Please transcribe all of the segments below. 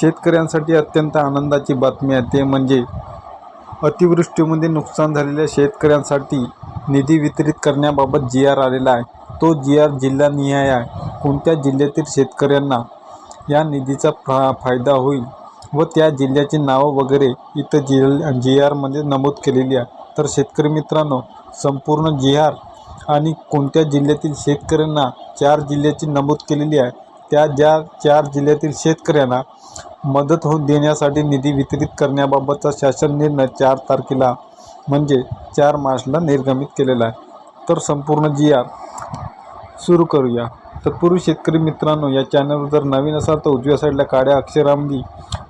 शेतकऱ्यांसाठी अत्यंत आनंदाची बातमी आहे. ते म्हणजे अतिवृष्टीमध्ये नुकसान झालेल्या शेतकऱ्यांसाठी निधी वितरित करण्याबाबत जी आर आलेला आहे. तो जी आर जिल्हानिहाय आहे. कोणत्या जिल्ह्यातील शेतकऱ्यांना या निधीचा फा फायदा होईल व त्या जिल्ह्याची नावं वगैरे इथं जी जी आरमध्ये नमूद केलेली आहे. तर शेतकरी मित्रांनो संपूर्ण जी आर आणि कोणत्या जिल्ह्यातील शेतकऱ्यांना चार जिल्ह्याची नमूद केलेली आहे त्या ज्या चार जिल्ह्यातील शेतकऱ्यांना मदत होऊन देण्यासाठी निधी वितरित करण्याबाबतचा शासन निर्णय चार तारखेला म्हणजे चार मार्चला निर्गमित केलेला आहे. तर संपूर्ण जी आर सुरू करूया. तत्पूर्वी शेतकरी मित्रांनो या चॅनलवर जर नवीन असाल तर उजव्या साईडला काळ्या अक्षरामध्ये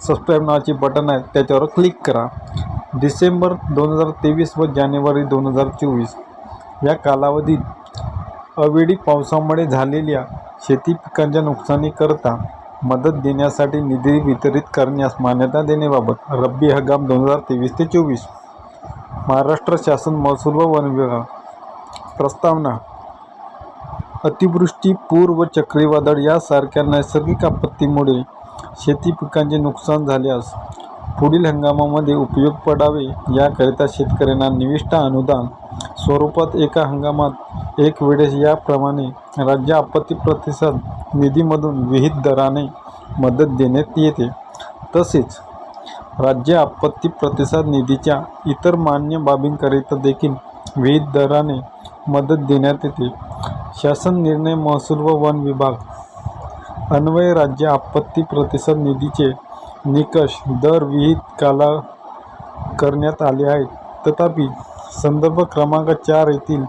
सबस्क्राईब नावाचे बटन आहे. त्याच्यावर क्लिक करा. डिसेंबर दोन हजार तेवीस व जानेवारी दोन हजार चोवीस या कालावधीत अवेळी पावसामुळे झालेल्या शेती पिकांच्या नुकसानीकरता मदत देण्यासाठी निधी वितरित करण्यास मान्यता देण्याबाबत रब्बी हंगाम दोन हजार तेवीस ते चोवीस. महाराष्ट्र शासन महसूल व वन विभाग. प्रस्तावना. अतिवृष्टी पूर व चक्रीवादळ यासारख्या नैसर्गिक आपत्तीमुळे शेती पिकांचे नुकसान झाल्यास पुढील हंगामामध्ये उपयोग पडावे याकरिता शेतकऱ्यांना निविष्ट अनुदान स्वरूपात एका हंगामात एक वेळेस याप्रमाणे राज्य आपत्ती प्रतिसाद निधीमधून विहित दराने मदत देण्यात येते. तसेच राज्य आपत्ती प्रतिसाद निधीच्या इतर मान्य बाबींकरिता देखील विहित दराने मदत देण्यात येते. शासन निर्णय महसूल व वन विभाग अन्वय राज्य आपत्ती प्रतिसाद निधीचे निकष दर विहित काला करण्यात आले आहेत. तथापि संदर्भ क्रमांक चार येथील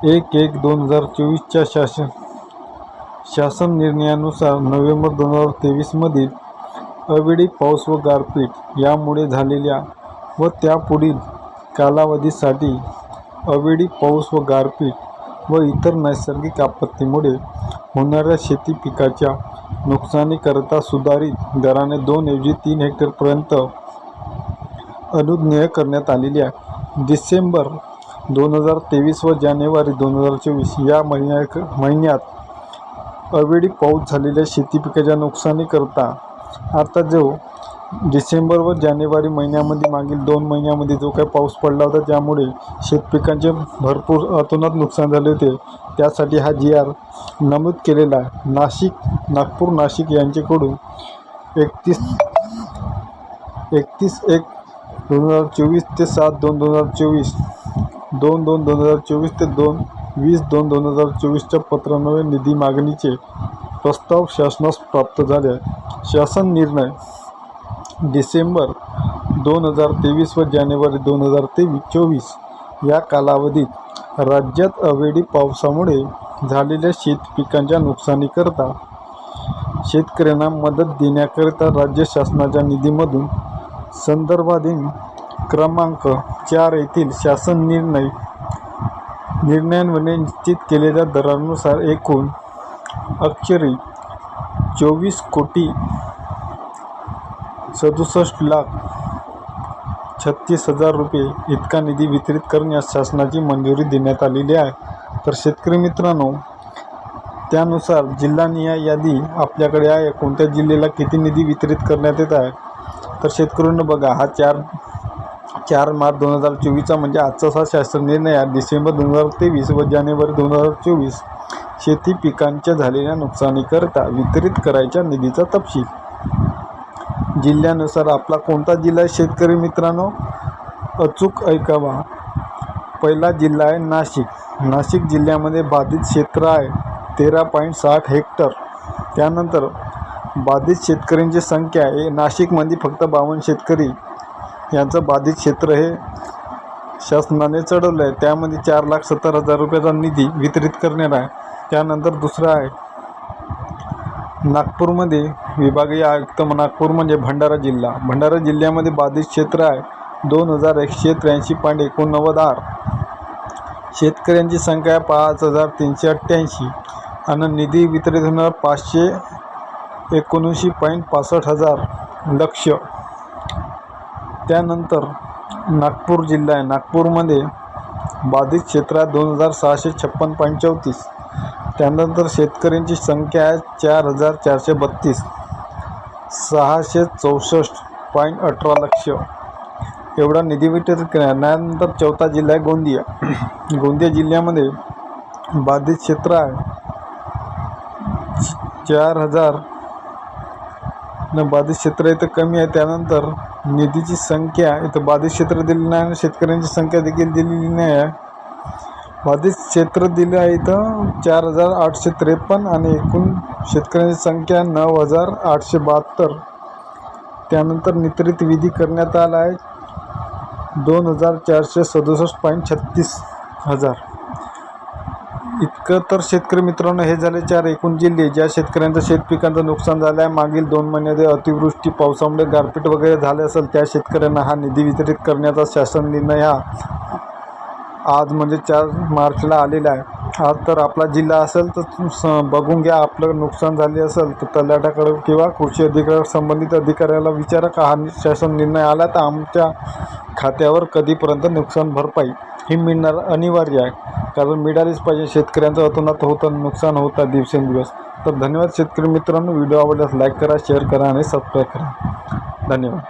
एक एक दोन हजार चोवीसच्या शासन शासन निर्णयानुसार नोव्हेंबर दोन हजार तेवीसमधील अवेळी पाऊस व गारपीट यामुळे झालेल्या व त्यापुढील कालावधीसाठी अवेळी पाऊस व गारपीट व इतर नैसर्गिक आपत्तीमुळे होणाऱ्या शेती पिकाच्या नुकसानीकरता सुधारित दराने दोन ऐवजी तीन हेक्टरपर्यंत अनुज्ञेय करण्यात आलेली आहे. डिसेंबर दोन हजार तेवीस व जानेवारी दोन हजार चोवीस या महिन्या महिन्यात अवेळी पाऊस झालेल्या शेती पिकाच्या नुकसानीकरता आता जो डिसेंबर व जानेवारी महिन्यामध्ये मागील दोन महिन्यामध्ये जो काही पाऊस पडला होता त्यामुळे शेतपिकांचे भरपूर अतोनात नुकसान झाले होते त्यासाठी हा जी आर नमूद केलेला आहे. नाशिक नागपूर नाशिक यांच्याकडून एकतीस एकतीस एक दोन हजार चोवीस ते सात दोन दोन हजार चोवीस दोन दोन दोन हजार चोवीस ते दोन वीस दोन दोन हजार चोवीसच्या पत्रान्वये निधी मागणीचे प्रस्ताव शासनास प्राप्त झाले. शासन निर्णय डिसेंबर दोन हजार तेवीस व जानेवारी दोन हजार तेवीस चोवीस या कालावधीत राज्यात अवेळी पावसामुळे झालेल्या शेत पिकांच्या नुकसानीकरता शेतकऱ्यांना मदत देण्याकरिता राज्य शासनाच्या निधीमधून संदर्भाधीन क्रमांक चार येथील शासन निर्णय निर्णयांमध्ये निश्चित केलेल्या दरानुसार एकूण अक्षरी चोवीस कोटी सदुसष्ट लाख छत्तीस हजार रुपये इतका निधी वितरित करण्यास शासनाची मंजुरी देण्यात आलेली आहे. तर शेतकरी मित्रांनो त्यानुसार जिल्हानिहाय यादी आपल्याकडे आहे. कोणत्या जिल्ह्याला किती निधी वितरित करण्यात येत आहे? तर शेतकऱ्यांना बघा हा चार चार मार्च दोन हजार चोवीसचा म्हणजे आजचा हा शासन निर्णय डिसेंबर दोन हजार तेवीस व जानेवारी दोन हजार चोवीस शेती पिकांच्या झालेल्या नुकसानीकरता वितरित करायच्या निधीचा तपशील. जिल्ह्यानुसार आपला कोणता जिल्हा शेतकरी मित्रांनो? अचूक ऐकावा. पहिला जिल्हा आहे नाशिक. नाशिक जिल्ह्यामध्ये बाधित क्षेत्र आहे. तेरा पॉईंट साठ हेक्टर. त्यानंतर बाधित शेतकऱ्यांची संख्या आहे. नाशिकमध्ये फक्त बावन्न शेतकरी यांचं बाधित क्षेत्र हे शासनाने चढवलं आहे त्यामध्ये चार लाख सत्तर हजार रुपयाचा निधी वितरित करणार आहे. त्यानंतर दुसरा आहे नागपूरमध्ये विभागीय आयुक्त नागपूर म्हणजे भंडारा जिल्हा. भंडारा जिल्ह्यामध्ये बाधित क्षेत्र आहे. दोन हजार एकशे त्र्याऐंशी पॉईंट एकोणनव्वद आर. शेतकऱ्यांची संख्या पाच हजार तीनशे अठ्ठ्याऐंशी आणि निधी वितरित होणार पाचशे एकोणऐंशी पॉईंट पासष्ट हजार लक्ष. त्यानंतर नागपूर जिल्हा आहे. नागपूरमध्ये बाधित क्षेत्र आहे दोन हजार सहाशे छप्पन पॉईंट चौतीस. त्यानंतर शेतकऱ्यांची संख्या आहे चार हजार चारशे बत्तीस. सहाशे चौसष्ट पॉईंट अठरा लक्ष. एवढा निधी वितरित करण्यानंतर चौथा जिल्हा आहे गोंदिया. गोंदिया जिल्ह्यामध्ये बाधित क्षेत्र आहे चार हजार न बाधित क्षेत्र इथं कमी आहे. त्यानंतर निधीची संख्या इथं बाधित क्षेत्र दिली नाही आणि शेतकऱ्यांची संख्या देखील दिलेली नाही आहे. बाधित क्षेत्र दिलं आहे इथं चार हजार आठशे त्रेपन्न आणि एकूण शेतकऱ्यांची संख्या नऊ हजार आठशे बहात्तर. त्यानंतर नितरित विधी करण्यात आला आहे. दोन हजार चारशे सदुसष्ट पॉईंट छत्तीस हजार. इतकं तर शेतकरी मित्रांनो हे झाले चार एकूण जिल्हे. ज्या शेतकऱ्यांचं शेतपिकांचं नुकसान झालं आहे मागील दोन महिन्यामध्ये अतिवृष्टी पावसामुळे गारपीट वगैरे झाले असेल त्या शेतकऱ्यांना हा निधी वितरित करण्याचा शासन निर्णय हा आज म्हणजे चार मार्चला आलेला आहे. आज तर आपला जिल्हा असेल तर स- बघून घ्या आपलं नुकसान झाले असेल तर तलाट्याकडे किंवा कृषी अधिकार संबंधित अधिकाऱ्याला विचारा का हा शासन निर्णय आला तर आमच्या खात्यावर कधीपर्यंत नुकसान भरपाई ही मिळणार अनिवार्य आहे. कारण मिळालीच पाहिजे. शेतकऱ्यांचं अतोनात होतं नुकसान होतं दिवसेंदिवस. तर धन्यवाद शेतकरी मित्रांनो. व्हिडिओ आवडल्यास लाईक करा शेअर करा आणि सबस्क्राईब करा. धन्यवाद.